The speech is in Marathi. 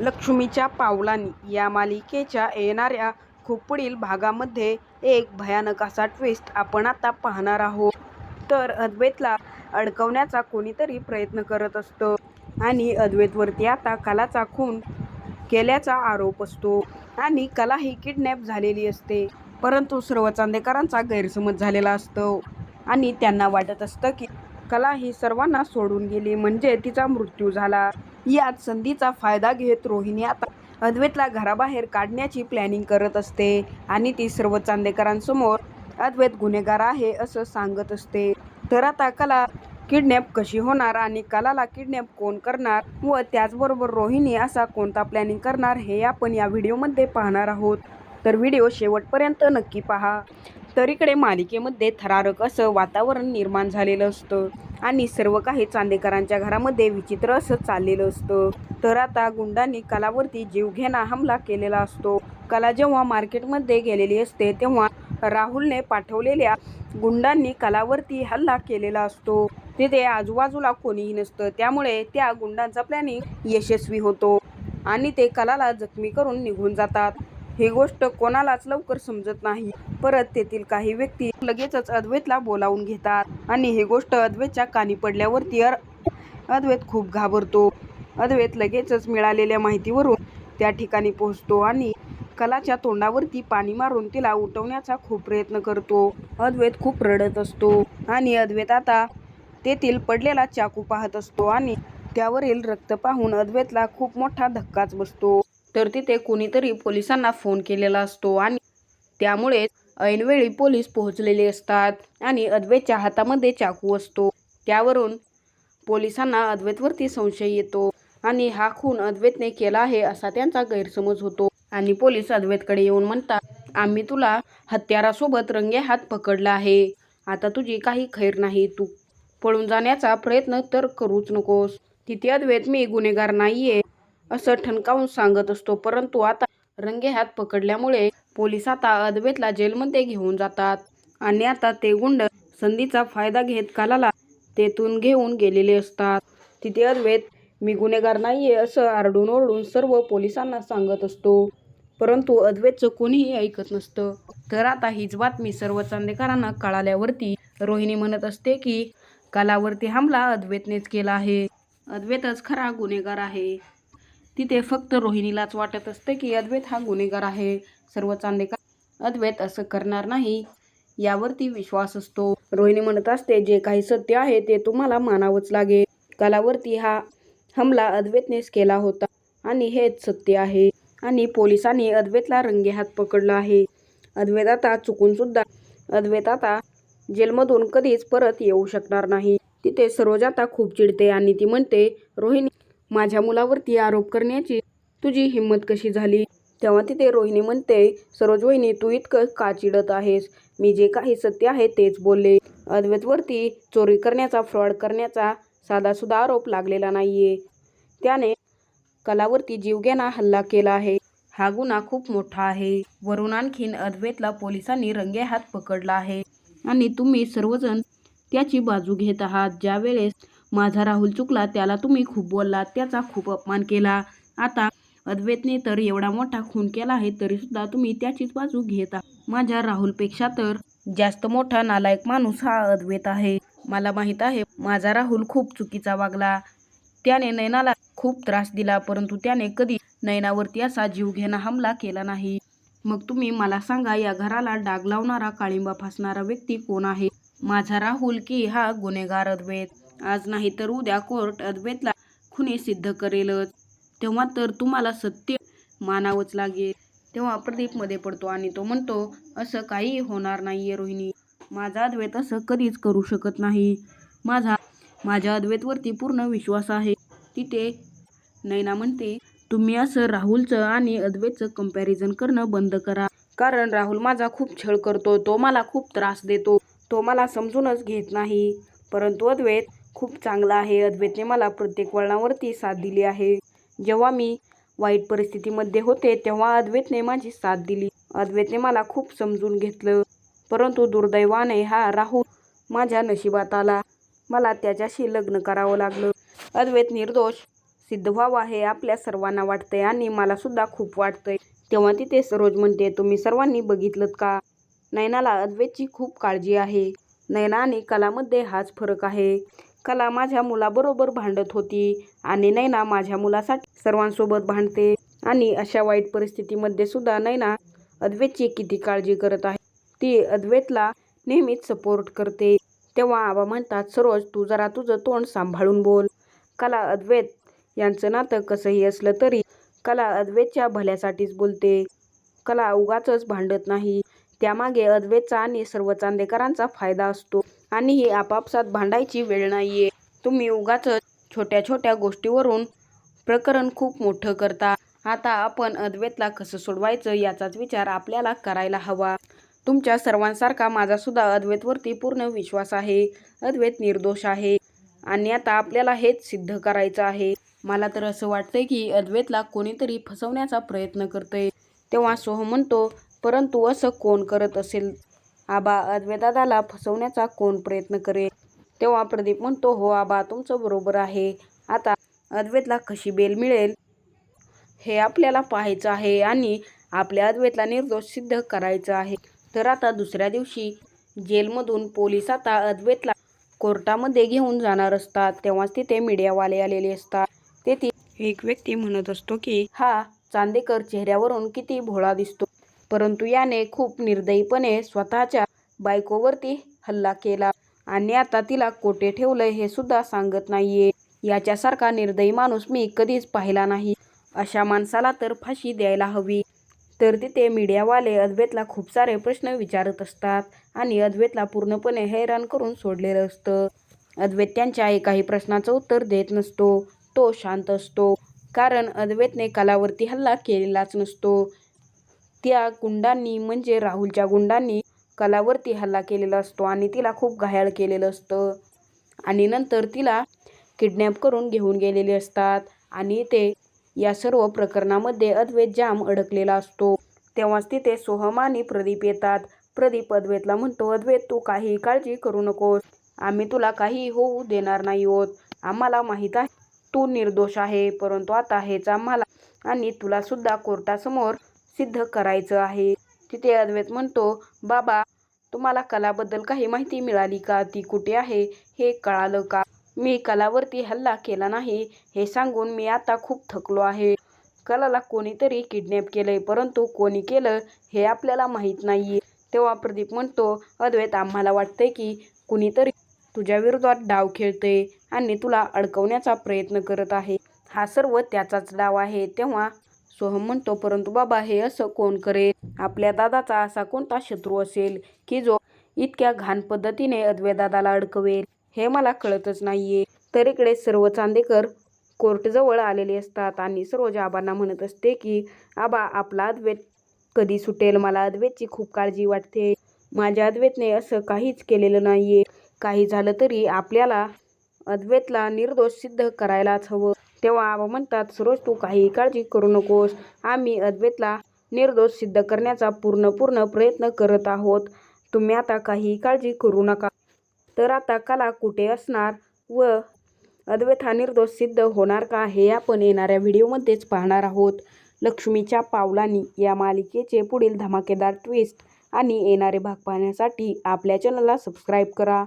लक्ष्मीच्या पावलांनी या मालिकेच्या येणाऱ्या खूप पुढील भागामध्ये एक भयानक असा ट्विस्ट आपण आता पाहणार आहोत. तर अद्वैतला अडकवण्याचा कोणीतरी प्रयत्न करत असतं आणि अद्वैतवरती आता कलाचा खून केल्याचा आरोप असतो आणि कला ही किडनॅप झालेली असते. परंतु सर्व चांदेकरांचा गैरसमज झालेला असतो आणि त्यांना वाटत असतं की कला ही सर्वांना सोडून गेली म्हणजे तिचा मृत्यू झाला. यात संधीचा फायदा घेत रोहिणी आता अद्वैतला घराबाहेर काढण्याची प्लॅनिंग करत असते आणि ती सर्व चांदेकरांसमोर अद्वैत गुन्हेगार आहे असं सांगत असते. तर आता कला किडनॅप कशी होणार आणि कलाला किडनॅप कोण करणार व त्याचबरोबर रोहिणी असा कोणता प्लॅनिंग करणार हे आपण या व्हिडिओमध्ये पाहणार आहोत. तर व्हिडिओ शेवटपर्यंत नक्की पहा. तर इकडे मालिकेमध्ये थरारक असं वातावरण निर्माण झालेलं असतं आणि सर्व काही चांदेकरांच्या घरामध्ये विचित्र असं चाललेलं असतं. तर आता गुंडांनी कलावरती जीवघेणा हमला केलेला असतो. कला जेव्हा मार्केटमध्ये गेलेली असते तेव्हा राहुलने पाठवलेल्या गुंडांनी कलावरती हल्ला केलेला असतो. तिथे आजूबाजूला कोणीही नसतं त्यामुळे त्या गुंडांचा प्लॅनिंग यशस्वी होतो आणि ते कलाला जखमी करून निघून जातात. ही गोष्ट कोणालाच लवकर समजत नाही. परत तेथील काही व्यक्ती लगेचच अद्वैतला बोलावून घेतात आणि ही गोष्ट अद्वैतच्या कानी पडल्यावरती अर- अद्वैत खूप घाबरतो. अद्वैत लगेचच मिळालेल्या माहितीवरून त्या ठिकाणी पोहोचतो आणि कलाच्या तोंडावरती पाणी मारून तिला उठवण्याचा खूप प्रयत्न करतो. अद्वैत खूप रडत असतो आणि अद्वैत आता तेथील पडलेला चाकू पाहत असतो आणि त्यावरील रक्त पाहून अद्वैतला खूप मोठा धक्काच बसतो. तर तिथे कोणीतरी पोलिसांना फोन केलेला असतो आणि त्यामुळे ऐनवेळी पोलीस पोहोचलेले असतात आणि अद्वैतच्या हातामध्ये चाकू असतो. त्यावरून पोलिसांना अद्वैतवरती संशय येतो आणि हा खून अद्वैतने केला आहे असा त्यांचा गैरसमज होतो आणि पोलीस अद्वैतकडे येऊन म्हणतात आम्ही तुला हत्यारासोबत रंगे हात पकडला आहे. आता तुझी काही खैर नाही. तू पळून जाण्याचा प्रयत्न तर करूच नकोस. तिथे अद्वैत मी गुन्हेगार नाहीये. असं ठणकावून सांगत असतो. परंतु आता रंगे हात पकडल्यामुळे पोलीस आता अद्वेतला जेलमध्ये घेऊन जातात. आणि आता ते गुंड संधीचा फायदा घेत कालाला तेथून घेऊन गेलेले असतात. तिथे अद्वैत मी गुन्हेगार नाहीये असं आरडून ओरडून सर्व पोलिसांना सांगत असतो. परंतु अद्वैतचं कोणीही ऐकत नसतं. तर आता हीच बातमी सर्व चांदेकरांना कळाल्यावरती रोहिणी म्हणत असते की कालावरती हमला अद्वैतनेच केला आहे. अद्वैतच खरा गुन्हेगार आहे. तिथे फक्त रोहिणीलाच वाटत असते की अद्वैत हा गुन्हेगार आहे. सर्व चांदेकर अद्वैत असं करणार नाही यावरती विश्वास असतो. रोहिणी म्हणत असते जे काही सत्य आहे ते तुम्हाला मानावंच लागेल. कलावरती हा हमला अद्वैतनेच केला होता आणि हेच सत्य आहे. आणि पोलिसांनी अद्वैतला रंगेहात पकडला आहे. अद्वैत आता चुकून सुद्धा अद्वैत आता जेलमधून कधीच परत येऊ शकणार नाही. तिथे सरोजाता खूप चिडते आणि ती म्हणते रोहिणी माझ्या मुलावरती आरोप करण्याची तुझी हिंमत कशी झाली? तेव्हा तिथे रोहिणी म्हणते सरोज वहिनी तू इतकं का चिडत आहेस? मी जे काही सत्य आहे तेच बोलले. अद्वैतवरती चोरी करण्याचा फ्रॉड करण्याचा साधासुद्धा आरोप लागलेला नाहीये. त्याने कलावरती जीवघेणा हल्ला केला आहे. हा गुन्हा खूप मोठा आहे. वरून आणखीन अद्वैतला पोलिसांनी रंगे हात पकडला आहे. आणि तुम्ही सर्वजण त्याची बाजू घेत आहात. ज्यावेळेस माझा राहुल चुकला त्याला तुम्ही खूप बोललात त्याचा खूप अपमान केला. आता अद्वैतने तर एवढा मोठा खून केला आहे तरी सुद्धा तुम्ही त्याचीच बाजू घेत. माझ्या राहुलपेक्षा तर जास्त मोठा नालायक माणूस हा अद्वैत आहे. मला माहीत आहे माझा राहुल खूप चुकीचा वागला. त्याने नैनाला खूप त्रास दिला परंतु त्याने कधी नैनावरती असा जीवघेणा हमला केला नाही. मग तुम्ही मला सांगा या घराला डाग लावणारा काळिंबा फासणारा व्यक्ती कोण आहे? माझा राहुल की हा गुन्हेगार अद्वैत? आज नाही तर उद्या कोर्ट अद्वैतला खुनी सिद्ध करेलच. तेव्हा तर तुम्हाला सत्य मानावंच लागेल. तेव्हा प्रदीपमध्ये पडतो आणि तो म्हणतो असं काही होणार नाहीये रोहिणी. माझा अद्वैत असं कधीच करू शकत नाही. माझा माझ्या अद्वैतवरती पूर्ण विश्वास आहे. तिथे नैना म्हणते तुम्ही असं राहुलचं आणि अद्वैतचं कंपॅरिझन करणं बंद करा. कारण राहुल माझा खूप छळ करतो. तो मला खूप त्रास देतो. तो मला समजूनच घेत नाही. परंतु अद्वैत खूप चांगला आहे. अद्वैतने मला प्रत्येक वळणावरती साथ दिली आहे. जेव्हा मी वाईट परिस्थितीमध्ये होते तेव्हा अद्वैतने माझी साथ दिली. अद्वैतने मला खूप समजून घेतलं. परंतु दुर्दैवाने हा राहुल माझ्या नशिबात आला. मला त्याच्याशी लग्न करावं लागलं. अद्वैत निर्दोष सिद्ध व्हावा हे आपल्या सर्वांना वाटतंय आणि मला सुद्धा खूप वाटतंय. तेव्हा तिथे सरोज म्हणते तुम्ही सर्वांनी बघितलं का? नयनाला अद्वैतची खूप काळजी आहे. नयना आणि कलामध्ये हाच फरक आहे. कला माझ्या मुलाबरोबर भांडत होती आणि नैना माझ्या मुलासाठी सर्वांसोबत भांडते. आणि अशा वाईट परिस्थितीमध्ये सुद्धा नैना अद्वैतची किती काळजी करत आहे ती अद्वैतला नेहमीच सपोर्ट करते. तेव्हा आबा म्हणतात सरोज तू जरा तुझं तोंड सांभाळून बोल. कला अद्वैत यांचं नातं कसंही असलं तरी कला अद्वैतच्या भल्यासाठीच बोलते. कला उगाचच भांडत नाही. त्यामागे अद्वैतचा आणि सर्व चांदेकरांचा फायदा असतो. आणि ही आपापसात भांडायची वेळ नाहीये. तुम्ही उगाच छोट्या छोट्या गोष्टीवरून प्रकरण खूप मोठं करता. आता आपण अद्वैतला कसं सोडवायचं याचाच विचार आपल्याला करायला हवा. तुमच्या सर्वांसारखा माझा सुद्धा अद्वैतवरती पूर्ण विश्वास आहे. अद्वैत निर्दोष आहे. आणि आता आपल्याला हेच सिद्ध करायचं आहे. मला तर असं वाटतंय की अद्वैतला कोणीतरी फसवण्याचा प्रयत्न करतंय. तेव्हा सोह म्हणतो परंतु असं कोण करत असेल? आबा अद्वैदादाला फसवण्याचा कोण प्रयत्न करेल? तेव्हा प्रदीप म्हणतो हो आबा तुमचं बरोबर आहे. आता अद्वैतला कशी बेल मिळेल? हे आपल्याला पाहायचं आहे आणि आपल्या अद्वैतला निर्दोष सिद्ध करायचं आहे. तर आता दुसऱ्या दिवशी जेलमधून पोलीस आता अद्वैतला कोर्टामध्ये घेऊन जाणार असतात. तेव्हाच तिथे मीडियावाले आलेले असतात. तेथे एक व्यक्ती म्हणत असतो की हा चांदेकर चेहऱ्यावरून किती भोळा दिसतो. परंतु याने खूप निर्दयीपणे स्वतःच्या बायकोवरती हल्ला केला. आणि आता तिला कोठे ठेवलंय हे सुद्धा सांगत नाहीये. याच्यासारखा निर्दयी माणूस मी कधीच पाहिला नाही. अशा माणसाला तर फाशी द्यायला हवी. तर तिथे मीडियावाले अद्वैतला खूप सारे प्रश्न विचारत असतात आणि अद्वैतला पूर्णपणे हैराण करून सोडलेलं असतं. अद्वैत त्यांच्या एकाही प्रश्नाचं उत्तर देत नसतो. तो शांत असतो. कारण अद्वैतने कलावरती हल्ला केलेलाच नसतो. त्या गुंडांनी म्हणजे राहुलच्या गुंडांनी कलावरती हल्ला केलेला असतो आणि तिला खूप घायाळ केलेलं असतं. आणि नंतर तिला किडनॅप करून घेऊन गेलेले असतात आणि ते या सर्व प्रकरणामध्ये अद्वैत जाम अडकलेला असतो. तेव्हाच तिथे सोहम आणि प्रदीप येतात. प्रदीप अद्वैतला म्हणतो अद्वैत तू काही काळजी करू नकोस. आम्ही तुला काही होऊ देणार नाही आहोत आम्हाला माहीत आहे तू निर्दोष आहे परंतु आता हेच आम्हाला आणि तुला सुद्धा कोर्टासमोर सिद्ध करायचं आहे. तिथे अद्वैत म्हणतो बाबा तुम्हाला कलाबद्दल काही माहिती मिळाली का? ती कुठे आहे? हे कळालं का? मी कलावरती हल्ला केला नाही हे सांगून मी आता खूप थकलो आहे. कलाला कोणीतरी किडनॅप केलंय परंतु कोणी केलं हे आपल्याला माहीत नाही तेव्हा प्रदीप म्हणतो अद्वैत आम्हाला वाटतंय की कुणीतरी तुझ्या विरोधात डाव खेळतंय आणि तुला अडकवण्याचा प्रयत्न करत आहे. हा सर्व त्याचाच डाव आहे. तेव्हा सोहम म्हणतो परंतु बाबा हे असं कोण करेल? आपल्या दादाचा असा कोणता शत्रू असेल की जो इतक्या घाण पद्धतीने अद्वैदादाला अडकवेल? हे मला कळतच नाहीये. तर इकडे सर्व चांदेकर कोर्टजवळ आलेले असतात आणि सर्वज आबांना म्हणत असते की आबा आपला अद्वैत कधी सुटेल? मला अद्वैतची खूप काळजी वाटते. माझ्या अद्वैतने असं काहीच केलेलं नाहीये. काही झालं तरी आपल्याला अद्वैतला निर्दोष सिद्ध करायलाच हवं. तेव्हा आबा म्हणतात सरोज तू काही काळजी करू नकोस. आम्ही अद्वैतला निर्दोष सिद्ध करण्याचा पूर्ण पूर्ण प्रयत्न करत आहोत. तुम्ही आता काही काळजी करू नका. तर आता कला कुठे असणार व अद्वैत हा निर्दोष सिद्ध होणार का हे आपण येणाऱ्या व्हिडिओमध्येच पाहणार आहोत. लक्ष्मीच्या पावलांनी या मालिकेचे पुढील धमाकेदार ट्विस्ट आणि येणारे भाग पाहण्यासाठी आपल्या चॅनलला सबस्क्राईब करा.